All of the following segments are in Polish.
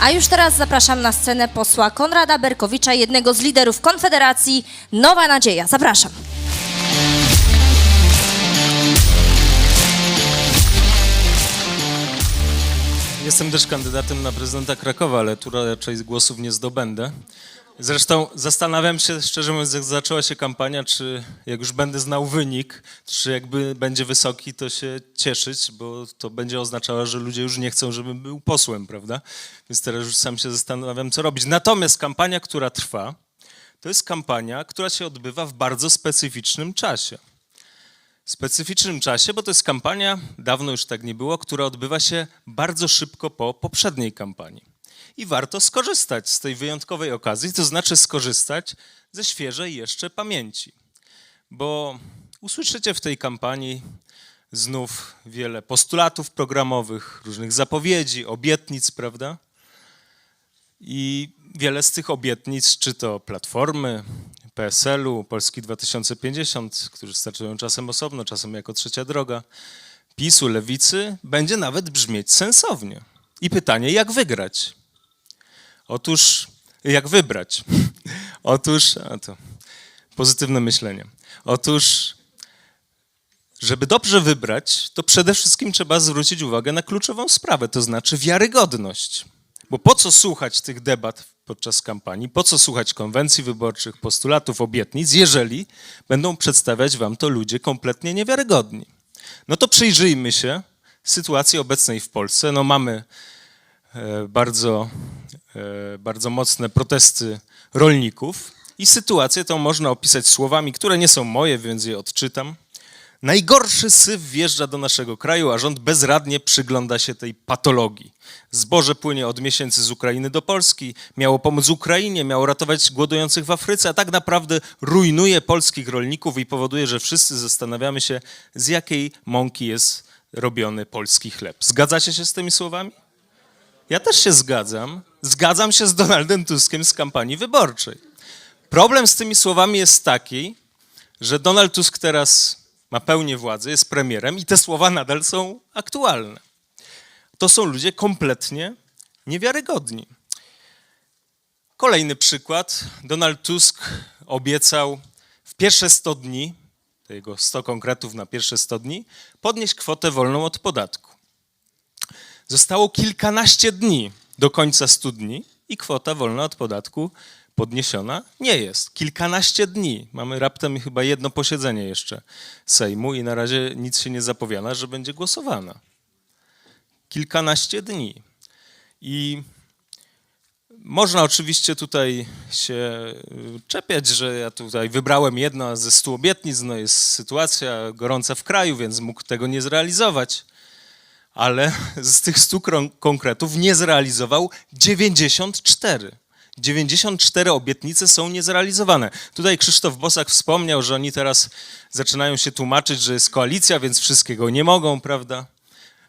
A już teraz zapraszam na scenę posła Konrada Berkowicza, jednego z liderów Konfederacji Nowa Nadzieja. Zapraszam. Jestem też kandydatem na prezydenta Krakowa, ale tu raczej głosów nie zdobędę. Zresztą zastanawiam się, szczerze mówiąc, jak zaczęła się kampania, czy jak już będę znał wynik, czy jakby będzie wysoki, to się cieszyć, bo to będzie oznaczało, że ludzie już nie chcą, żebym był posłem, prawda? Więc teraz już sam się zastanawiam, co robić. Natomiast kampania, która trwa, to jest kampania, która się odbywa w bardzo specyficznym czasie specyficznym czasie, bo to jest kampania, dawno już tak nie było, która odbywa się bardzo szybko po poprzedniej kampanii. I warto skorzystać z tej wyjątkowej okazji, to znaczy skorzystać ze świeżej jeszcze pamięci. Bo usłyszycie w tej kampanii znów wiele postulatów programowych, różnych zapowiedzi, obietnic, prawda? I wiele z tych obietnic, czy to Platformy, PSL-u, Polski 2050, którzy startują czasem osobno, czasem jako trzecia droga, PiSu, Lewicy, będzie nawet brzmieć sensownie. I pytanie, jak wygrać? Otóż, jak wybrać? Otóż, a to pozytywne myślenie. Otóż, żeby dobrze wybrać, to przede wszystkim trzeba zwrócić uwagę na kluczową sprawę, to znaczy wiarygodność. Bo po co słuchać tych debat podczas kampanii, po co słuchać konwencji wyborczych, postulatów, obietnic, jeżeli będą przedstawiać wam to ludzie kompletnie niewiarygodni? No to przyjrzyjmy się sytuacji obecnej w Polsce. No mamy bardzo, e, bardzo mocne protesty rolników i sytuację tą można opisać słowami, które nie są moje, więc je odczytam. Najgorszy syf wjeżdża do naszego kraju, a rząd bezradnie przygląda się tej patologii. Zboże płynie od miesięcy z Ukrainy do Polski, miało pomóc Ukrainie, miało ratować głodujących w Afryce, a tak naprawdę rujnuje polskich rolników i powoduje, że wszyscy zastanawiamy się, z jakiej mąki jest robiony polski chleb. Zgadzacie się z tymi słowami? Ja też się zgadzam. Zgadzam się z Donaldem Tuskiem z kampanii wyborczej. Problem z tymi słowami jest taki, że Donald Tusk teraz ma pełnię władzy, jest premierem i te słowa nadal są aktualne. To są ludzie kompletnie niewiarygodni. Kolejny przykład. Donald Tusk obiecał w pierwsze 100 dni, to jego 100 konkretów na pierwsze 100 dni, podnieść kwotę wolną od podatku. Zostało kilkanaście dni do końca 100 dni i kwota wolna od podatku podniesiona nie jest. Kilkanaście dni. Mamy raptem chyba jedno posiedzenie jeszcze Sejmu i na razie nic się nie zapowiada, że będzie głosowana. Kilkanaście dni. I można oczywiście tutaj się y, czepiać, że ja tutaj wybrałem jedno ze stu obietnic, no jest sytuacja gorąca w kraju, więc mógł tego nie zrealizować. Ale z tych stu krą- konkretów nie zrealizował 94. 94 obietnice są niezrealizowane. Tutaj Krzysztof Bosak wspomniał, że oni teraz zaczynają się tłumaczyć, że jest koalicja, więc wszystkiego nie mogą, prawda?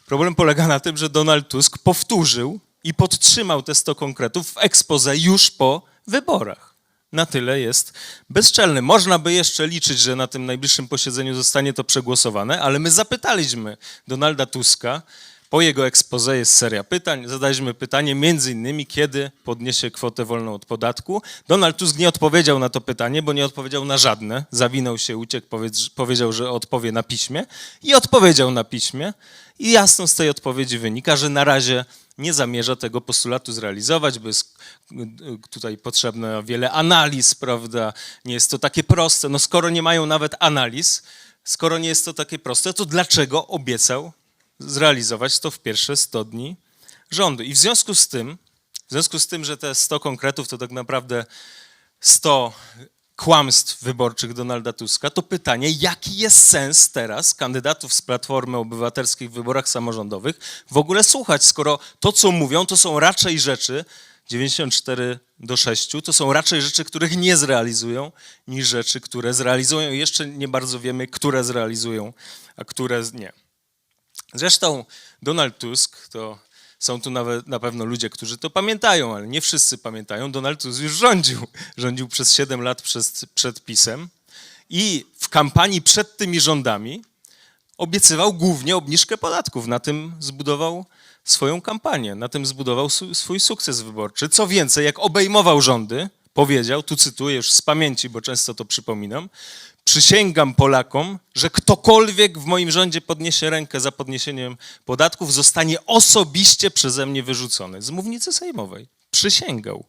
Problem polega na tym, że Donald Tusk powtórzył i podtrzymał te 100 konkretów w expose już po wyborach. Na tyle jest bezczelny. Można by jeszcze liczyć, że na tym najbliższym posiedzeniu zostanie to przegłosowane, ale my zapytaliśmy Donalda Tuska, po jego expose jest seria pytań. Zadaliśmy pytanie między innymi, kiedy podniesie kwotę wolną od podatku. Donald Tusk nie odpowiedział na to pytanie, bo nie odpowiedział na żadne. Zawinął się, uciekł, powiedz- powiedział, że odpowie na piśmie i odpowiedział na piśmie. I jasno z tej odpowiedzi wynika, że na razie nie zamierza tego postulatu zrealizować, bo jest y, y, tutaj potrzebne wiele analiz, prawda? Nie jest to takie proste. No skoro nie mają nawet analiz, skoro nie jest to takie proste, to dlaczego obiecał zrealizować to w pierwsze 100 dni rządu. I w związku z tym, w związku z tym, że te 100 konkretów to tak naprawdę 100 kłamstw wyborczych Donalda Tuska, to pytanie, jaki jest sens teraz kandydatów z Platformy Obywatelskiej w wyborach samorządowych w ogóle słuchać, skoro to, co mówią, to są raczej rzeczy, 94 do 6, to są raczej rzeczy, których nie zrealizują, niż rzeczy, które zrealizują. Jeszcze nie bardzo wiemy, które zrealizują, a które nie. Zresztą Donald Tusk, to są tu nawet na pewno ludzie, którzy to pamiętają, ale nie wszyscy pamiętają. Donald Tusk już rządził. Rządził przez 7 lat przed, przed PiSem i w kampanii przed tymi rządami obiecywał głównie obniżkę podatków. Na tym zbudował swoją kampanię. Na tym zbudował swój sukces wyborczy. Co więcej, jak obejmował rządy, powiedział, tu cytuję już z pamięci, bo często to przypominam, przysięgam Polakom, że ktokolwiek w moim rządzie podniesie rękę za podniesieniem podatków, zostanie osobiście przeze mnie wyrzucony z mównicy sejmowej. Przysięgał.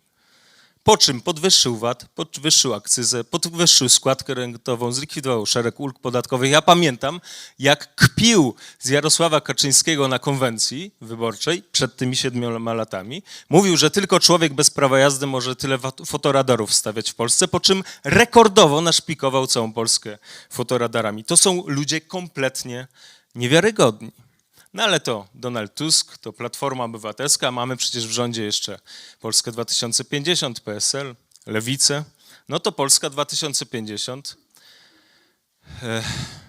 Po czym podwyższył VAT, podwyższył akcyzę, podwyższył składkę rentową, zlikwidował szereg ulg podatkowych. Ja pamiętam, jak kpił z Jarosława Kaczyńskiego na konwencji wyborczej przed tymi siedmioma latami. Mówił, że tylko człowiek bez prawa jazdy może tyle fotoradarów stawiać w Polsce, po czym rekordowo naszpikował całą Polskę fotoradarami. To są ludzie kompletnie niewiarygodni. No ale to Donald Tusk, to Platforma Obywatelska, mamy przecież w rządzie jeszcze Polskę 2050, PSL, Lewicę. No to Polska 2050, e,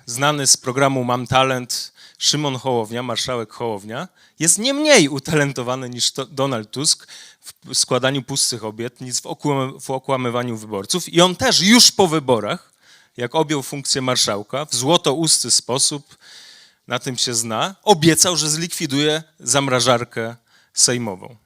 znany z programu Mam Talent Szymon Hołownia, marszałek Hołownia, jest nie mniej utalentowany niż Donald Tusk w składaniu pustych obietnic, w, okłam, w okłamywaniu wyborców. I on też już po wyborach, jak objął funkcję marszałka, w złotousty sposób, na tym się zna, obiecał, że zlikwiduje zamrażarkę sejmową.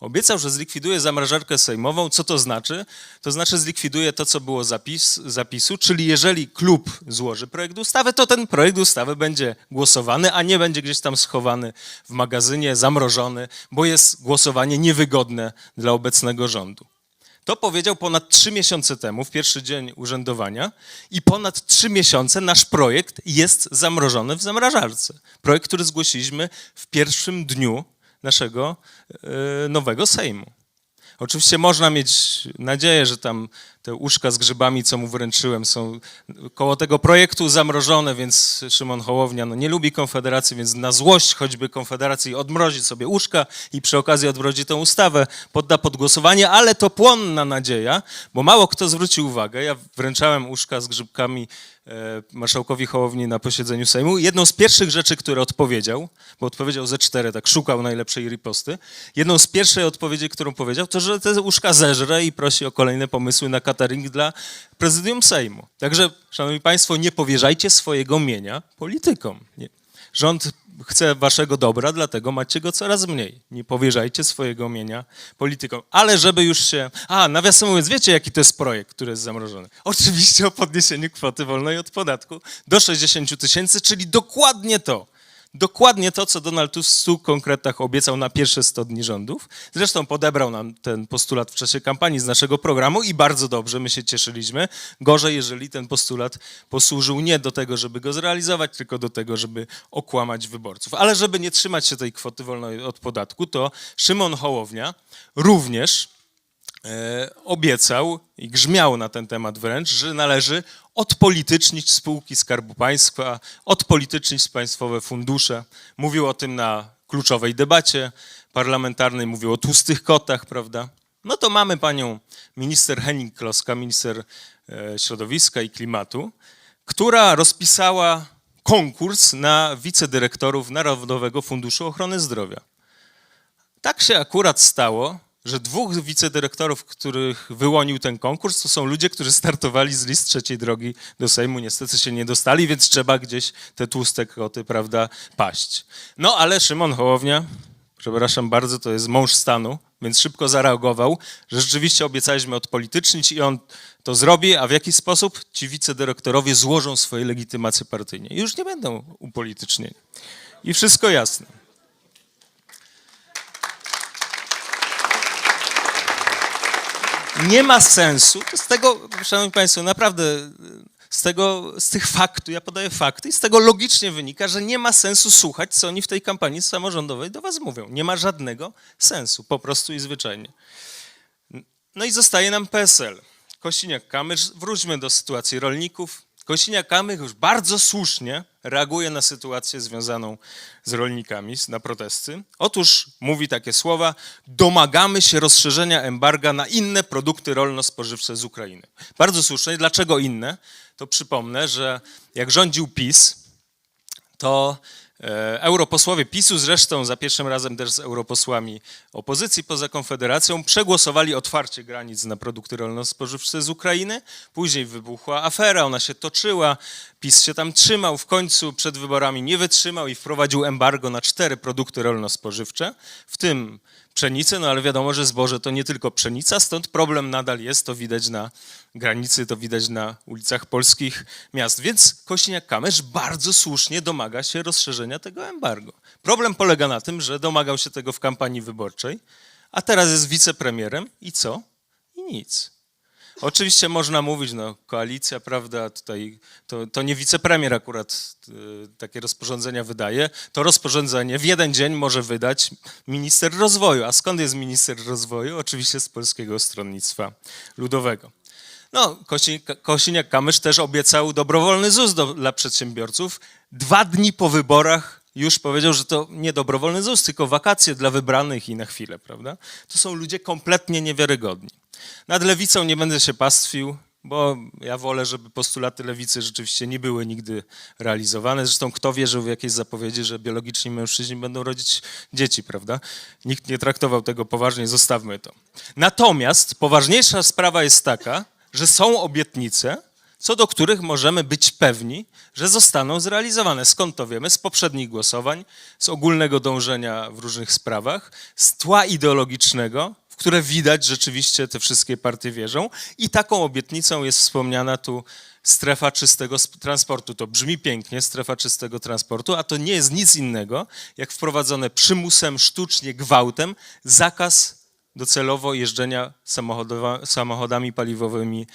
Obiecał, że zlikwiduje zamrażarkę sejmową. Co to znaczy? To znaczy zlikwiduje to, co było zapis, zapisu, czyli jeżeli klub złoży projekt ustawy, to ten projekt ustawy będzie głosowany, a nie będzie gdzieś tam schowany w magazynie, zamrożony, bo jest głosowanie niewygodne dla obecnego rządu. To powiedział ponad trzy miesiące temu, w pierwszy dzień urzędowania, i ponad trzy miesiące nasz projekt jest zamrożony w zamrażarce. Projekt, który zgłosiliśmy w pierwszym dniu naszego e, nowego Sejmu. Oczywiście można mieć nadzieję, że tam te uszka z grzybami, co mu wręczyłem, są koło tego projektu zamrożone, więc Szymon Hołownia no, nie lubi Konfederacji, więc na złość choćby Konfederacji odmrozi sobie uszka i przy okazji odmrozi tę ustawę, podda pod głosowanie, ale to płonna nadzieja, bo mało kto zwrócił uwagę. Ja wręczałem uszka z grzybkami marszałkowi Hołowni na posiedzeniu Sejmu. Jedną z pierwszych rzeczy, które odpowiedział, bo odpowiedział ze cztery, tak szukał najlepszej riposty, jedną z pierwszych odpowiedzi, którą powiedział, to, że te uszka zeżre i prosi o kolejne pomysły na catering dla prezydium Sejmu. Także, szanowni państwo, nie powierzajcie swojego mienia politykom. Nie. Rząd chce waszego dobra, dlatego macie go coraz mniej. Nie powierzajcie swojego mienia politykom. Ale żeby już się... A, nawiasem mówiąc, wiecie jaki to jest projekt, który jest zamrożony? Oczywiście o podniesieniu kwoty wolnej od podatku do 60 tysięcy, czyli dokładnie to. Dokładnie to, co Donald Tusk w 100 konkretach obiecał na pierwsze 100 dni rządów. Zresztą podebrał nam ten postulat w czasie kampanii z naszego programu i bardzo dobrze, my się cieszyliśmy. Gorzej, jeżeli ten postulat posłużył nie do tego, żeby go zrealizować, tylko do tego, żeby okłamać wyborców. Ale żeby nie trzymać się tej kwoty wolnej od podatku, to Szymon Hołownia również obiecał i grzmiał na ten temat wręcz, że należy odpolitycznić spółki Skarbu Państwa, odpolitycznić państwowe fundusze. Mówił o tym na kluczowej debacie parlamentarnej, mówił o tłustych kotach, prawda? No to mamy panią minister Henning-Kloska, minister e, środowiska i klimatu, która rozpisała konkurs na wicedyrektorów Narodowego Funduszu Ochrony Zdrowia. Tak się akurat stało, że dwóch wicedyrektorów, których wyłonił ten konkurs, to są ludzie, którzy startowali z list trzeciej drogi do Sejmu. Niestety się nie dostali, więc trzeba gdzieś te tłuste koty, prawda, paść. No ale Szymon Hołownia, przepraszam bardzo, to jest mąż stanu, więc szybko zareagował, że rzeczywiście obiecaliśmy odpolitycznić i on to zrobi, a w jaki sposób ci wicedyrektorowie złożą swoje legitymacje partyjne. I już nie będą upolitycznieni. I wszystko jasne. Nie ma sensu. Z tego, szanowni państwo, naprawdę z tego, z tych faktów, ja podaję fakty i z tego logicznie wynika, że nie ma sensu słuchać, co oni w tej kampanii samorządowej do was mówią. Nie ma żadnego sensu, po prostu i zwyczajnie. No i zostaje nam PSL. Kosiniak-Kamysz, wróćmy do sytuacji rolników. Kosiniak-Kamysz już bardzo słusznie reaguje na sytuację związaną z rolnikami, na protesty. Otóż mówi takie słowa, domagamy się rozszerzenia embarga na inne produkty rolno-spożywcze z Ukrainy. Bardzo słusznie. Dlaczego inne? To przypomnę, że jak rządził PiS, to Europosłowie PiSu zresztą za pierwszym razem też z europosłami opozycji poza Konfederacją przegłosowali otwarcie granic na produkty rolno-spożywcze z Ukrainy. Później wybuchła afera, ona się toczyła, PiS się tam trzymał, w końcu przed wyborami nie wytrzymał i wprowadził embargo na cztery produkty rolno-spożywcze, w tym pszenicę, no ale wiadomo, że zboże to nie tylko pszenica, stąd problem nadal jest, to widać na granicy, to widać na ulicach polskich miast. Więc Kośniak-Kamysz bardzo słusznie domaga się rozszerzenia tego embargo. Problem polega na tym, że domagał się tego w kampanii wyborczej, a teraz jest wicepremierem i co? I nic. Oczywiście można mówić, no koalicja, prawda, tutaj to, to nie wicepremier akurat y, takie rozporządzenia wydaje. To rozporządzenie w jeden dzień może wydać minister rozwoju. A skąd jest minister rozwoju? Oczywiście z Polskiego Stronnictwa Ludowego. No, Kosi- Kosiniak-Kamysz też obiecał dobrowolny ZUS do, dla przedsiębiorców. Dwa dni po wyborach już powiedział, że to nie dobrowolny ZUS, tylko wakacje dla wybranych i na chwilę, prawda? To są ludzie kompletnie niewiarygodni. Nad lewicą nie będę się pastwił, bo ja wolę, żeby postulaty lewicy rzeczywiście nie były nigdy realizowane. Zresztą kto wierzył w jakieś zapowiedzi, że biologiczni mężczyźni będą rodzić dzieci, prawda? Nikt nie traktował tego poważnie, zostawmy to. Natomiast poważniejsza sprawa jest taka, że są obietnice, co do których możemy być pewni, że zostaną zrealizowane. Skąd to wiemy? Z poprzednich głosowań, z ogólnego dążenia w różnych sprawach, z tła ideologicznego, w które widać rzeczywiście te wszystkie partie wierzą. I taką obietnicą jest wspomniana tu strefa czystego sp- transportu. To brzmi pięknie, strefa czystego transportu, a to nie jest nic innego, jak wprowadzone przymusem, sztucznie, gwałtem, zakaz docelowo jeżdżenia samochodami paliwowymi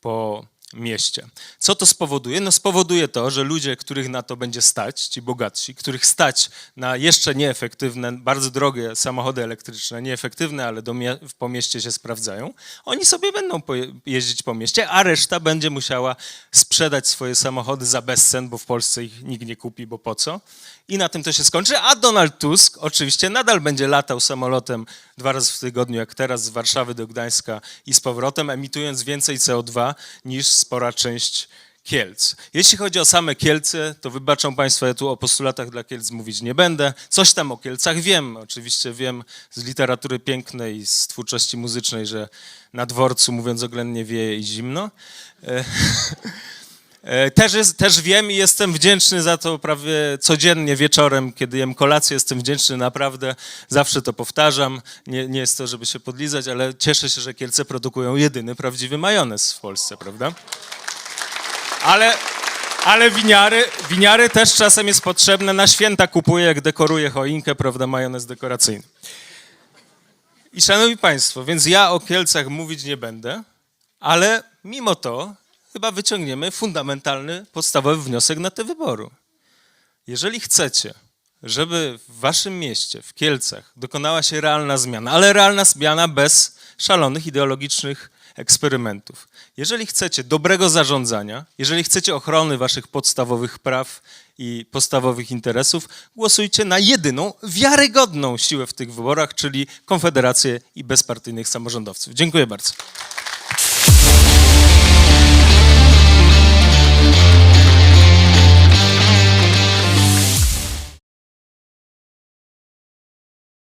po mieście. Co to spowoduje? No spowoduje to, że ludzie, których na to będzie stać, ci bogatsi, których stać na jeszcze nieefektywne, bardzo drogie samochody elektryczne, nieefektywne, ale do mie- po mieście się sprawdzają, oni sobie będą jeździć po mieście, a reszta będzie musiała sprzedać swoje samochody za bezcen, bo w Polsce ich nikt nie kupi, bo po co? I na tym to się skończy, a Donald Tusk oczywiście nadal będzie latał samolotem dwa razy w tygodniu, jak teraz z Warszawy do Gdańska i z powrotem, emitując więcej CO2 niż spora część Kielc. Jeśli chodzi o same Kielce, to wybaczą Państwo, ja tu o postulatach dla Kielc mówić nie będę. Coś tam o Kielcach wiem, oczywiście wiem z literatury pięknej z twórczości muzycznej, że na dworcu, mówiąc oględnie, wieje i zimno. E, Też, jest, też wiem i jestem wdzięczny za to prawie codziennie wieczorem, kiedy jem kolację, jestem wdzięczny naprawdę, zawsze to powtarzam, nie, nie jest to, żeby się podlizać, ale cieszę się, że Kielce produkują jedyny prawdziwy majonez w Polsce, prawda? Ale, ale winiary, winiary też czasem jest potrzebne, na święta kupuję, jak dekoruję choinkę, prawda, majonez dekoracyjny. I szanowni państwo, więc ja o Kielcach mówić nie będę, ale mimo to chyba wyciągniemy fundamentalny, podstawowy wniosek na te wybory. Jeżeli chcecie, żeby w waszym mieście, w Kielcach, dokonała się realna zmiana, ale realna zmiana bez szalonych ideologicznych eksperymentów. Jeżeli chcecie dobrego zarządzania, jeżeli chcecie ochrony waszych podstawowych praw i podstawowych interesów, głosujcie na jedyną wiarygodną siłę w tych wyborach, czyli Konfederację i bezpartyjnych samorządowców. Dziękuję bardzo.